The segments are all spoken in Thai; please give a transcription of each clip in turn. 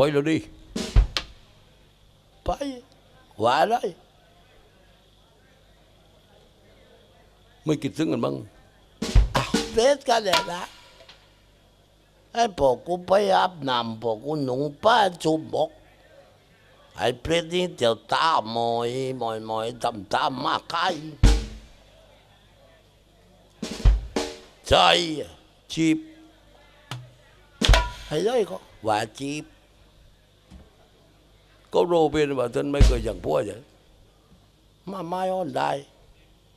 ไปแล้วดิไปว่าอะไรไม่คิดถึงกันบ้างอ้าวเด็ดกันเลยนะไอ้พอกูไปอาบน้ำพอ กูหนุ่งป้าจุบบอกไอ้เปรตนี่เดี๋ยวตาหมอยหมอยหมอยทำตามมาไกลใจจีบให้เลยก็ว่าจีบก็โรเป็นว่าท่านไม่เคยอย่างพวกอย่างมาไม่อ้อนได้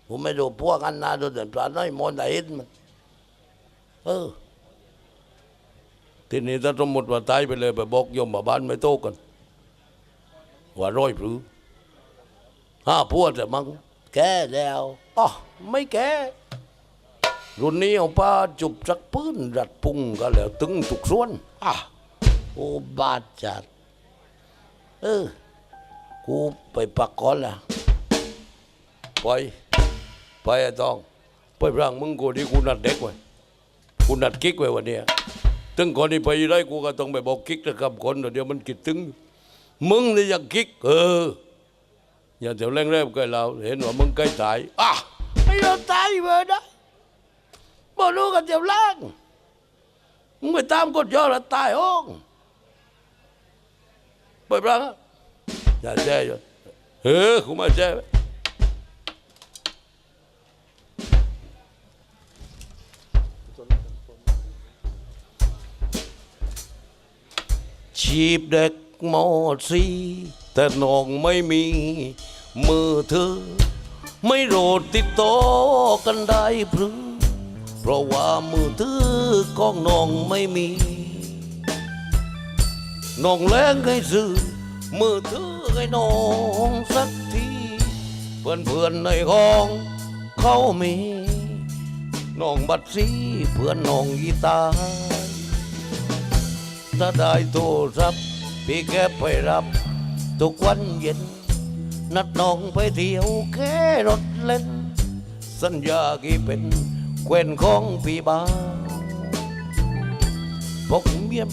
ผมไม่ดูพวกกันนะดูเดินปลาน้อยมอนได้เห็นมันเออทีนี้ถ้าสมมติว่าตายไปเลยไปบอกโยมมาบ้านไม่โตกันว่าร้อยพรือห้าพวกแต่มั้งแก่แล้วอ๋อไม่แก่รุ่นนี้เอาป้าจุบสักปืนรัดพุงก็แล้ว ตึงทุกส่วนอะโอ้บาดจัด เออ กูไปปักก่อนละไปไปไอ้ตองไปพรางมึงกูที่กูนัดเด็กไว้กูนัดกิ๊กไว้วันเนี้ยตึงก่อนที่ไปได้กูก็ต้องไปบอกกิ๊กนะครับคนเดี๋ยวมันคิดตึง มึงนี่ยังกิ๊กเอออย่าเดี๋ยวแรงๆก็เราเห็นว่ามึงใกล้ตายอะไม่ยอมตายเบอร์นะบอกรู้กันเดี๋ยวล่างมึงไปตามกดย่อแล้วตายห้อง ไปพรางอะอย่าแจ้อยู่เออกูมาแจ้ไว้ชีพเด็กมอสีแต่น้องไม่มีมือเธอไม่โรดติดต่อกันได้พรือเพราะว่ามือถือของน้องไม่มี น้องแรงให้ซื้อมือถือให้น้องสักที เพื่อนเพื่อนในห้องเขามีน้องบัดซีเพื่อนน้องยีตาร์ถ้าได้โทรศัพท์พี่แกไปรับ ทุกวันเย็น นัดน้องไปเที่ยวแค่รถเล่น สัญญากี่เป็นแควนของพี่บ้าวพกเมียม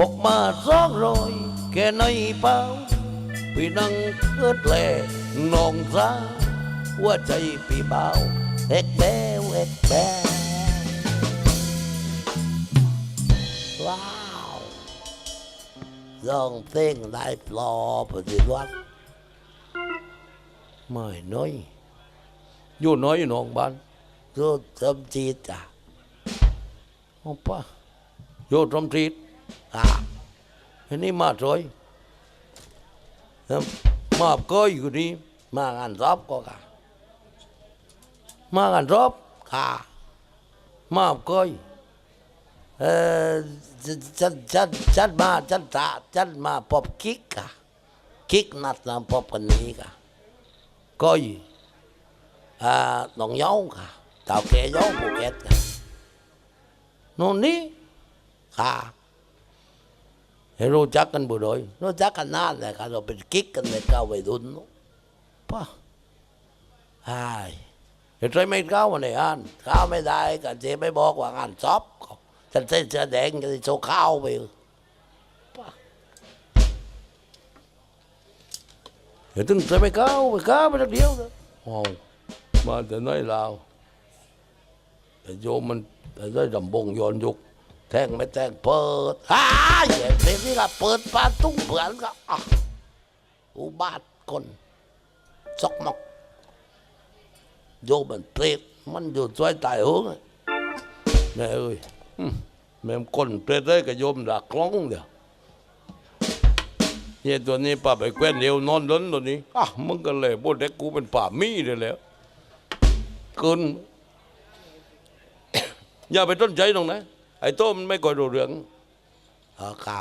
พกมาสองร้อยแค่ในเป้าพี่นั่งเอิดแลน้องสาวว่าใจพี่เบาวเอ็กแบวเอ็กแบวว้าวร้องเพลงได้ปลอปฏิวัติไม่น้อยอยู่น้อยอยู่น้องบ้านรู้จำจีตอะโอ้ป้าโยตรมตรีด อะอันนี้มาสวยแล้วมาก้อยอยู่นี่มางานรอบก็ค่ะมากันรอบค่ะมาก้อยเออจัดจัดจัดมาจัดตาจัดมาพบคิกค่ะคิกนัดนำพบกันนี้ค่ะก้อยอ่าน้องย้าค่ะเต่าแก่ย้าภูเก็ตค่ะโน่นนี่ค่ะ ให้รู้จักกันบุโดยรู้จักกันนานเลยค่ะเราเป็นกิ๊กกันเลยก้าวัยรุ่นเนอะป้าใช่เห็นใจไม่ก้าวมาในอ่านข้าวไม่ได้ก็เจ๊ไม่บอกว่างานซอบฉันเส้นเสื้อแดงจะโชว์ข้าวไปเห็นถึงใจไม่ก้าวไปก้าวไปเดียวเนะโอ้มาแต่น้อยลาวแต่โยมมันแต่ได้ดำบงย้อนยุก แทงไม่แทงเปิดฮ่าอย่างเด็กนี่ก็เปิดปาตุ้งเผื่อนก็ออุบาทคนซอกมอกโยมันเปรตมันอยู่ช่วยตายหงแม่เอ้ยแม่มก้นเปรตได้กับโยมดักล้องเดียวเนี่ยตัวนี้ป้าไปแคว้นเดียวนอนล้นตัวนี้อะมึงก็เลยพวกเด็กกูเป็นป่ามีเลยแล้วเกินอย่าไปต้นใจตรงน ไอ้โต้มันไม่ก่อยรู้เรื่องเออค่ะ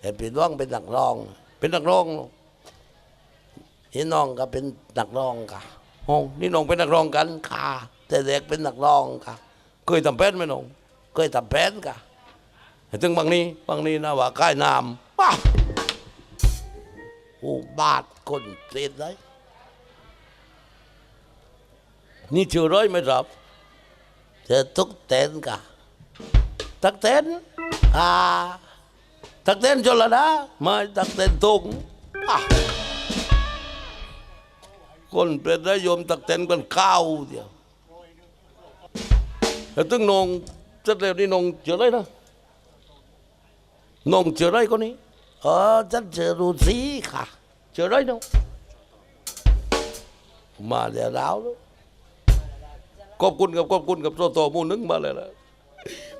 แต่เป็นร้องเป็นนักร้อง เป็นนักร้องนี่น้องก็เป็นนักร้องค่ะโอ้นี่น้องเป็นนักร้องกันค่ะ แต่เด็กเป็นนักร้องค่ะ เคยทำแป้นไหมน้อง เคยทำแผนค่ะไอ้ถึงบางนี้บางนี้นะว่าค่ายน้ป้าอุบาทคนเปรตเลยำนี่ชื่อร้อยไหม่รับเธอทุกเต้นค่ะ ตักเต้นอ่าตักเต้นจนละนะม่ตักเต้นตุงอะคนเป็นนายโยมตักเต้นกันข้าวเดียวแต่ตึงนงจะเร็วนี่นงเจออะไรนะนงเจอไรคนนี้เออฉันเจอรูสีค่ะ เจออะไรน้องมาเดี๋ยวเราลูกขอบคุณกับขอบคุณกับโซโตมูนึงมาเลยละ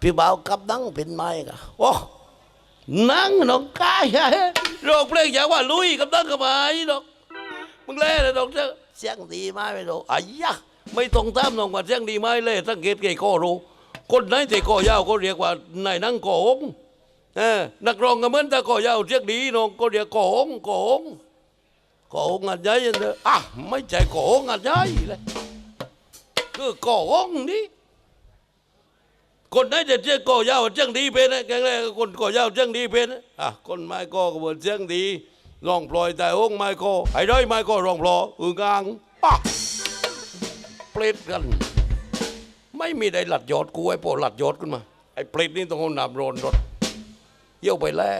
พี่บ่าวกับนั่งเป็นไม้ค่ะโอ้นั่งน้องกายอะโรคเพลงอย่างว่าลุยกับนั่งกับไม้ดอกมึงเล่เลยดอกเจ้าเสียงดีไหมไม่รู้อ้ยะไม่ต้องตามน้องว่าเสียงดีไหมเลยสังเกตไก่ข้อรู้คนไหนที่คอยาวก็เรียกว่านายนั่งโกงเออนักร้องก็เหมือนแต่คอยาวเสียงดีน้องก็เรียกโกงโกงโกงอันใหญ่เนออะไม่ใช่โกงอันใหญ่เลยคือโกงนี่ คนไหนจะเจ้าก่อยาวเจ้างดีเป็นนะแกงแรกคนก่อยาวเจ้างดีเป็นนะอะคนไม้ก่อก็บอกเจ้างดีลองปล่อยแต่องไม้ก่อไอ้ด้อยไม้ก่อลองปลออึงอ่างปะเปรตกัน ไม่มีใดหลัดยอดกูไอ้โปหลัดยอดขึ้นมาไอ้เปรตนี่ต้องเอาน้ำโรนรถเยี่ยวไปแล้ว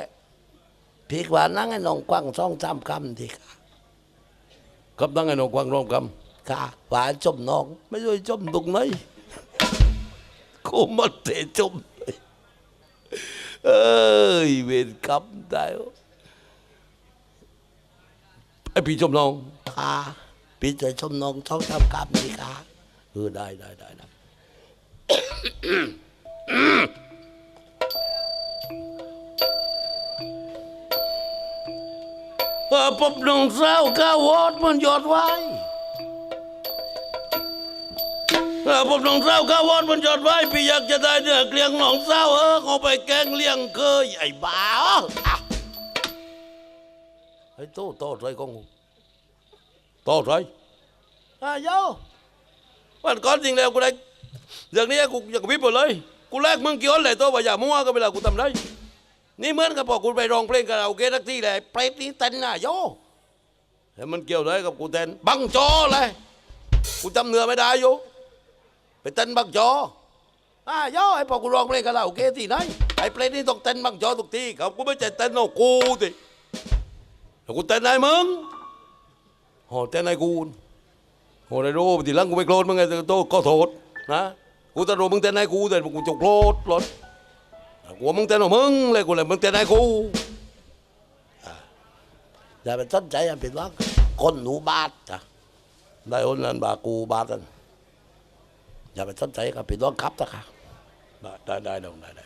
พีกว่านั่งให้น้องกว้างสองสามคำดีค่ะกับตั้งไอ้นองกวางรองคำค่ะหวานจมน้อง ไม่ใช่จมตรงไหน มาเตะจมเลยเอ้ยเวรกรรมได้วะไอ้พี่จมน้องค่ะพี่จะชมน้องสองสามคำดีค่ะเออได้ได้ได้ได้เออปบน้องสาวก้าวอดมันยอดไว้ เออปบน้องสาวก้าวอดมันยอดไว้พี่อยากจะได้เนื้อเกลียงน้องสาเออเอาไปแกงเลี้ยงเคยไอ้บ้าอะไอ้โตโตใส่กองกูโตใส่อะโยวันก่อนจริงแล้วกูได้อย่างนี้กูอยากวิบหมดเลย กูแลกมึงกี่คนเลยโตวว่าอย่ามั่วก็เวลากูทำได้นี่เหมือนกับพอกูไปร้องเพลงคาราโอเกะทักที่เลยเปรตนี่เต้นน่ะโยแล้วมันเกี่ยวอะไรกับกูเต้นบังจอเลยกูจำเนื้อไม่ได้โย ไปเต้นบังจออะโยไอ้พอกูร้องเพลงคาราโอเกะที่ไหนไอ้เปรตนี่ต้องเต้นบังจอทุกทีเขากูไม่ใช่เต้นเอากูสิแล้วกูเต้นไหนมึงโหเต้นไหนกูโอ้ได้รู้ทีหลังกูไม่โกรธมึงไงโตก็โทษนะกูจะรู้มึงแต่ไหนกูแต่กูจะโกรธรถกูว่ามึงแต่ไหนมึงเลยกูเลยมึงแต่ไหนกูอย่าไปสนใจอย่าไปว่าคนหนูบาดจ้ะได้คนนั้นบากูบาตัน อย่าไปสนใจกับพี่น้องครับนะค่ะได้ได้ได้ได้ได้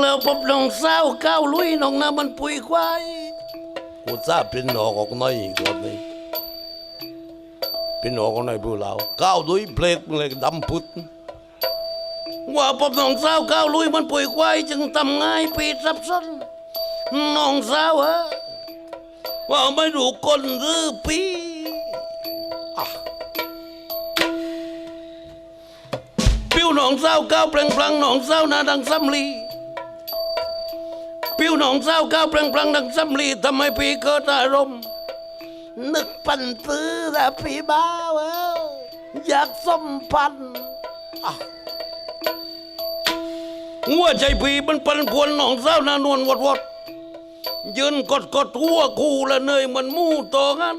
แล้วพบน้องสาวก้าวลุยน้องน้ำมันปุยควายกูทราบเป็นหนอกออกน้อยอีกคนนี้เป็นหนอกออกน้อยผู้เราก้าวด้วยเพลทเลยดำพุดว่าพบน้องสาวก้าวลุยมันปุยควายจึงทำง่ายปีสับสนน้องสาวเออว่าไม่รู้คนหรือปีอะ ปิ้วหนองสาก้าวเปล่งปลังหนองสาวหนาดังสำลีปิ้วหนองสาก้าวเปล่งปลังดังสำลีทำให้พี่เกิดอารมณ์นึกปั่นตื้อแต่พี่บ้าวเอ้ยอยากสมพันหัวใจพี่มันปันพวนหนองสานานวลวดวดยืนกดกดหัวคู่ละเนยมันมู่โตงัน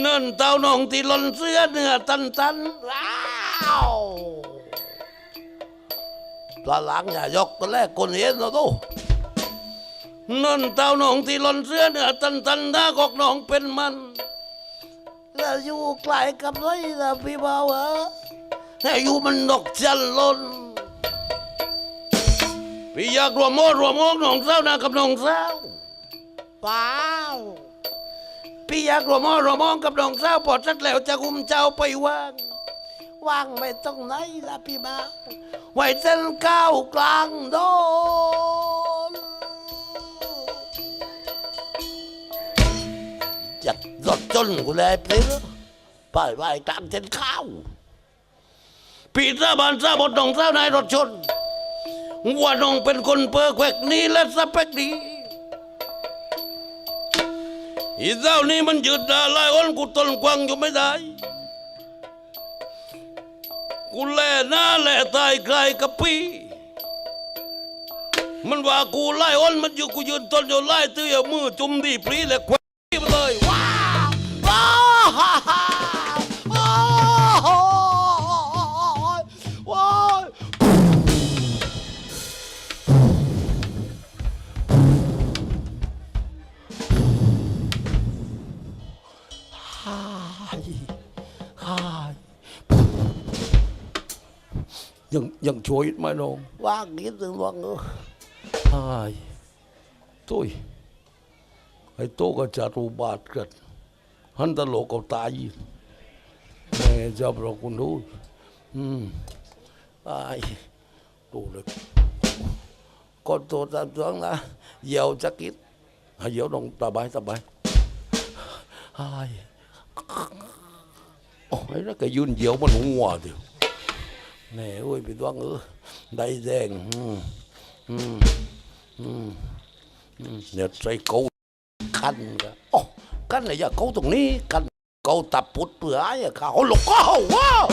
เนินเต้าหนองที่หล่นเสื้อเนื้อตันตันว้า ปลาหลังอย่ายกตัวแรกคนเห็นนะตู้เนินเต้าหนองที่หล่นเสื้อเนื้อตันตันหน้ากอกหนองเป็นมัน แล้วอยู่ใกล้กับไรนะพี่บ้าวเอ้ยให้อยู่มันนกจันลนพี่อยากรวมโมรวมโมกหนองเศร้านากับหนองเศร้าเปล่าพี่อยากรวมมอรวมมองกับน้องสาวปอดสักแล้วจะกุมเจ้าไปวาง ว่างไม่ต้องไหนละพี่มาไว้เส้นก้าวกลางโดนจัดรถจนกูเลยเปลือไปไว้กลางเส้นข้าวปีสาบานสาบดน้องสาวนายรถชนว่าน้องเป็นคนเปอร์แควกนี้และสเปคดีอีเจ้านี้มันยืดดาลายอ้นกูตนกวางอยู่ไม่ได้ กูแล่หน้าแล่ตายไกลกะพี่มันว่ากูไล่อ้นมันอยู่กูยืนต้นอยู่ไล่ตื้อมือจุ่มดีปรีและ ยังยังช่วยไหมน้องว่างนิดนึงว่างเออไอ้ตุ้ยไอ้โตก็จะรูบาดกันหันตโลกเอาตายแม่จะบอกคุณดูอืมไอ้ดูเลยก็โตตามตัวนะเหยียวจะกิดให้เหยียวลงสบายสบายไอ้โอ้ยแล้วก็ยืนเหยียวมันหัวเดียวแนี่โอ้ยพี่ดวงเออได้แดงอืมอืมอืมเนี่ยใส่เกาคันกันโอ้กันเลยอย่าเกาตรงนี้กันเกาตับปุดเปลือยอะข้าวหลกก็ว้าว